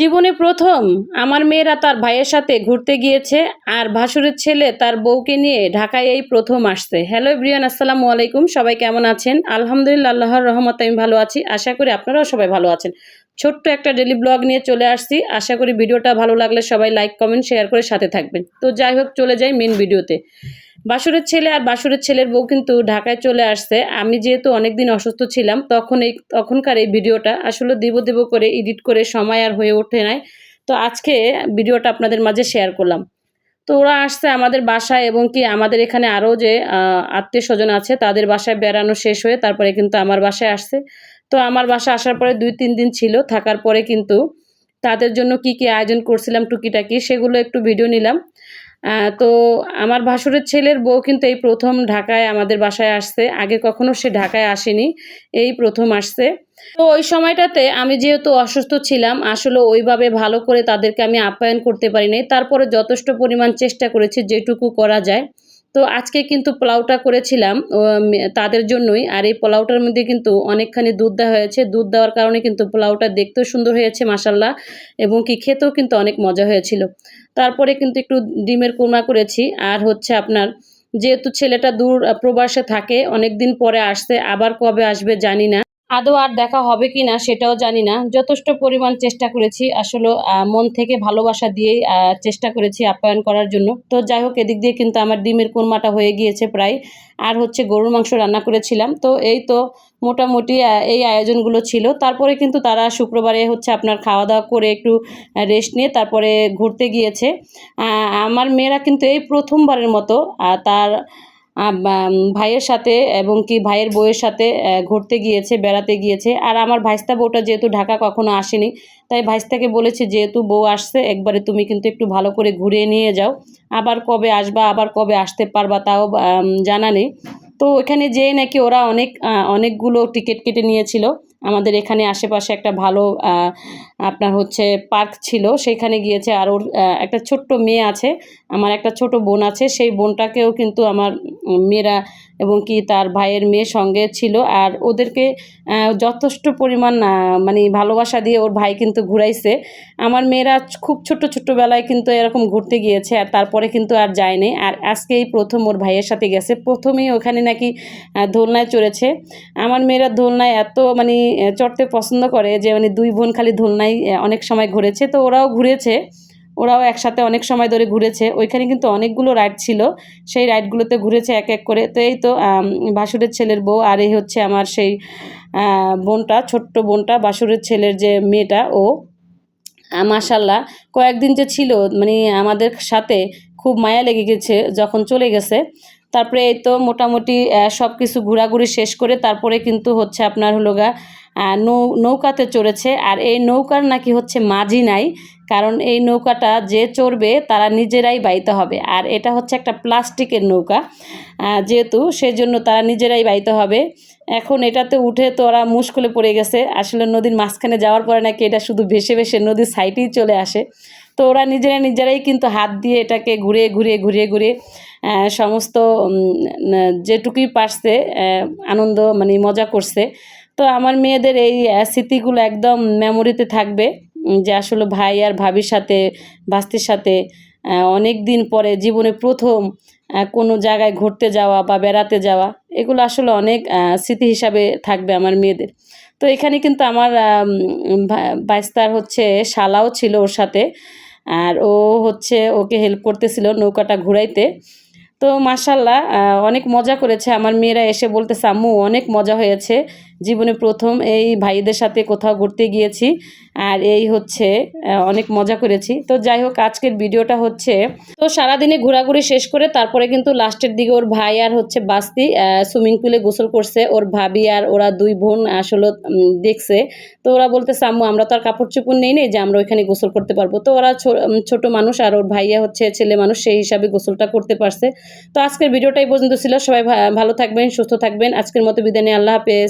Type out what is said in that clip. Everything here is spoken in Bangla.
জীবনে প্রথম আমার মেয়েরা তার ভাইয়ের সাথে ঘুরতে গিয়েছে আর ভাসুরের ছেলে তার বউকে নিয়ে ঢাকায় এই প্রথম আসছে। হ্যালো ব্রিয়ান আসসালামু আলাইকুম। সবাই কেমন আছেন? আলহামদুলিল্লাহ, আল্লাহর রহমত আমি ভালো আছি। আশা করি আপনারাও সবাই ভালো আছেন। ছোট্ট একটা ডেলি ব্লগ নিয়ে চলে আসছি। আশা করি ভিডিওটা ভালো লাগলে সবাই লাইক কমেন্ট শেয়ার করে সাথে থাকবেন। তো যাই হোক, চলে যাই মেন ভিডিওতে বাসুরের ছেলে আর বাসুরের ছেলের বউ কিন্তু ঢাকায় চলে আসছে। আমি যেহেতু অনেকদিন অসুস্থ ছিলাম, তখন এই, তখনকার এই ভিডিওটা আসলে দেব দেব করে এডিট করে সময় আর হয়ে ওঠে নাই। তো আজকে ভিডিওটা আপনাদের মাঝে শেয়ার করলাম। তো ওরা আসছে আমাদের বাসায় এবং কি আমাদের এখানে আরও যে আত্মীয় স্বজন আছে তাদের বাসায় বেড়ানো শেষ হয়ে তারপরে কিন্তু আমার বাসায় আসছে। তো আমার বাসা আসার পরে দুই, তিন দিন ছিল, থাকার পরে কিন্তু তাদের জন্য কি কি আয়োজন করছিলাম টুকিটাকি সেগুলো একটু ভিডিও নিলাম। তো আমার ভাসুরের ছেলের বউ কিন্তু এই প্রথম ঢাকায় আমাদের বাসায় আসছে। আগে কখনো সে ঢাকায় আসেনি, এই প্রথম আসছে। তো ওই সময়টাতে আমি যেহেতু অসুস্থ ছিলাম, আসলে ওইভাবে ভালো করে তাদেরকে আমি আপ্যায়ন করতে পারি নাই তারপরে যথেষ্ট পরিমাণ চেষ্টা করেছি যেটুকু করা যায়। তো আজকে কিন্তু পোলাওটা করেছিলাম তাদের জন্যই। আর এই পোলাওটার মধ্যে কিন্তু অনেকখানি দুধ দেওয়া হয়েছে। দুধ দেওয়ার কারণে কিন্তু পোলাওটা দেখতেও সুন্দর হয়েছে মাসাল্লাহ এবং কি খেতেও কিন্তু অনেক মজা হয়েছিল। তারপরে কিন্তু একটু ডিমের কোরমা করেছি। আর হচ্ছে আপনার, যেহেতু ছেলেটা দূর প্রবাসে থাকে অনেক দিন পরে আসছে, আবার কবে আসবে জানি না। আদৌ আর দেখা হবে কি না সেটাও জানি না। যথেষ্ট পরিমাণ চেষ্টা করেছি আসলে মন থেকে ভালোবাসা আহ, চেষ্টা করেছি আপ্যায়ন করার জন্য। তো যাই হোক এদিক দিয়ে কিন্তু আমার ডিমের কোরমাটা হয়ে গিয়েছে প্রায়। আর হচ্ছে গরুর মাংস রান্না করেছিলাম। তো এই তো মোটামুটি এই আয়োজনগুলো ছিল। তারপরে কিন্তু তারা শুক্রবারে হচ্ছে আপনার খাওয়া দাওয়া করে একটু রেস্ট নিয়ে তারপরে ঘুরতে গিয়েছে। আমার মেয়েরা কিন্তু এই প্রথমবারের মতো তার ভাইয়ের সাথে এবং কি ভাইয়ের বউয়ের সাথে ঘুরতে গিয়েছে, বেড়াতে গিয়েছে। আর আমার ভাইস্তা বউটা যেহেতু ঢাকা কখনো আসেনি, তাই ভাইস্তাকে বলেছে, যেহেতু বউ আসছে, একবারে তুমি কিন্তু একটু ভালো করে ঘুরিয়ে নিয়ে যাও। আবার কবে আসবা, আবার কবে আসতে পারবা তাও জানা নেই। তো ওখানে যেয়ে নাকি ওরা অনেক অনেকগুলো টিকিট কেটে নিয়েছিল। আমাদের এখানে আশেপাশে একটা ভালো আপনার হচ্ছে পার্ক ছিল সেইখানে গিয়েছে। আর ওর একটা ছোট্ট মেয়ে আছে, আমার একটা ছোট বোন আছে, সেই বোনটাকেও কিন্তু আমার মেয়েরা এবং কি তার ভাইয়ের মেয়ে সঙ্গে ছিল আর ওদেরকে যথেষ্ট পরিমাণ মানে ভালোবাসা দিয়ে ওর ভাই কিন্তু ঘুরাইছে। আমার মেয়েরা খুব ছোট্ট ছোট্টবেলায় কিন্তু এরকম ঘুরতে গিয়েছে আর তারপরে কিন্তু আর যায়নি আর আজকেই প্রথম ওর ভাইয়ের সাথে গেছে। প্রথমেই ওখানে নাকি দোলনায় চড়েছে। আমার মেয়েরা দোলনায় এত মানে চড়তে পছন্দ করে যে মানে দুই বোন খালি দোলনায় অনেক সময় ঘুরেছে। তো ওরাও ঘুরেছে। ওরাও একসাথে অনেক সময় ধরে ঘুরেছে। ওইখানে কিন্তু অনেকগুলো রাইড ছিল। সেই রাইডগুলোতে ঘুরেছে এক এক করে। তো এই তো আম, ভাসুরের ছেলের বউ আর এই হচ্ছে আমার সেই বোনটা ছোট্ট বোনটা বাসুরের ছেলের যে মেয়েটা ও। মাশাল্লাহ কয়েকদিন যে ছিল মানে আমাদের সাথে খুব মায়া লেগে গেছে যখন চলে গেছে। তারপরে এই তো মোটামুটি সব কিছু ঘোরাঘুরি শেষ করে তারপরে কিন্তু হচ্ছে আপনার হলো গা নৌ নৌকাতে চড়েছে। আর এই নৌকার নাকি হচ্ছে মাঝি নাই, কারণ এই নৌকাটা যে চড়বে তারা নিজেরাই বাইতে হবে। আর এটা হচ্ছে একটা প্লাস্টিকের নৌকা যেহেতু সেই জন্য তারা নিজেরাই বাইতে হবে। এখন এটাতে উঠে তো ওরা মুশকুলে পড়ে গেছে। আসলে নদীর মাঝখানে যাওয়ার পরে নাকি এটা শুধু ভেসে ভেসে নদীর সাইডেই চলে আসে। তো ওরা নিজেরা নিজেরাই কিন্তু হাত দিয়ে এটাকে ঘুরে ঘুরে ঘুরে ঘুরে সমস্ত যেটুকুই পারছে আনন্দ মানে মজা করছে। তো আমার মেয়েদের এই স্মৃতিগুলো একদম মেমোরিতে থাকবে যে আসলে ভাই আর ভাবির সাথে, ভাস্তির সাথে অনেক দিন পরে জীবনে প্রথম কোনো জায়গায় ঘুরতে যাওয়া বা বেড়াতে যাওয়া, এগুলো আসলে অনেক স্মৃতি হিসাবে থাকবে আমার মেয়েদের। তো এখানে কিন্তু আমার বাইস্তার হচ্ছে শালাও ছিল ওর সাথে, আর ও হচ্ছে ওকে হেল্প করতেছিল নৌকাটা ঘুরাইতে। তো মাসাল্লাহ অনেক মজা করেছে। আমার মেয়েরা এসে বলতে আম্মু, অনেক মজা হয়েছে। জীবনে প্রথম এই ভাইদের সাথে কোথাও ঘুরতে গিয়েছি। আর এই হচ্ছে অনেক মজা করেছি। তো যাই হোক, আজকের ভিডিওটা হচ্ছে, তো সারাদিনে ঘোরাঘুরি শেষ করে তারপরে কিন্তু লাস্টের দিকে ওর ভাই আর হচ্ছে বাস্তি সুইমিং পুলে গোসল করছে। ওর ভাবি আর ওরা দুই বোন আসলে দেখছে। তো ওরা বলতে আম্মু, আমরা তো আর কাপড় চোপড় নেই নেই যে আমরা ওইখানে গোসল করতে পারব। তো ওরা ছোট মানুষ আর ওর ভাইয়া হচ্ছে ছেলে মানুষ, সেই হিসাবে গোসলটা করতে পারছে। তো আজকের ভিডিওটাই পর্যন্ত ছিল। সবাই ভালো থাকবেন, সুস্থ থাকবেন। আজকের মতো বিদায় নিয়ে আল্লাহ হাফেজ।